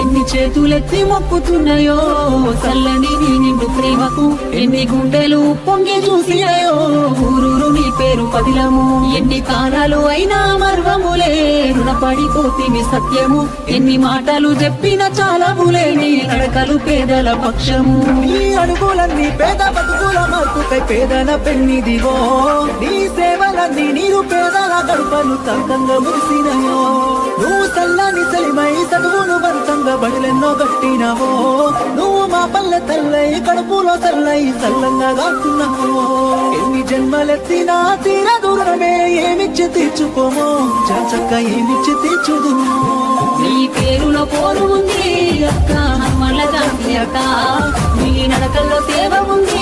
ఎన్ని చేతులెత్తి మొక్కుతున్నాయో చల్లని నిండు ప్రేమకు ఎన్ని గుండెలు పొంగి చూసినాయో ఊరూరు నీ పేరు పదిలము. ఎన్ని కాలాలు అయినా మర్వములే రుణపడిపోతివి సత్యము. ఎన్ని మాటలు చెప్పిన చాలములే నీ నడకలు పేదల పక్షము. నీ అడుగులన్నీ పేద బతుకుల మార్పుకై పేదల పెన్నిదిగో నీ నీరు పేదల గడపలు తగ్గంగా మురిసినయో. నువ్వు చల్లని చలిమై చదువును బంతంగా బడులెన్నో గట్టినవో నువ్వు మా పల్లె తల్లై కడుపులో తల్లై చల్లంగా కాస్తున్నావో ఎన్ని జన్మలెత్తినా తీర దూరమే ఏమిచ్చి తీర్చుకోమో. చక్క ఏమిచ్చి తీర్చుదు నీ పేరులో పోరు ఉంది అక్క మల్ల అక్క. నీ నడకల్లో సేవ ఉంది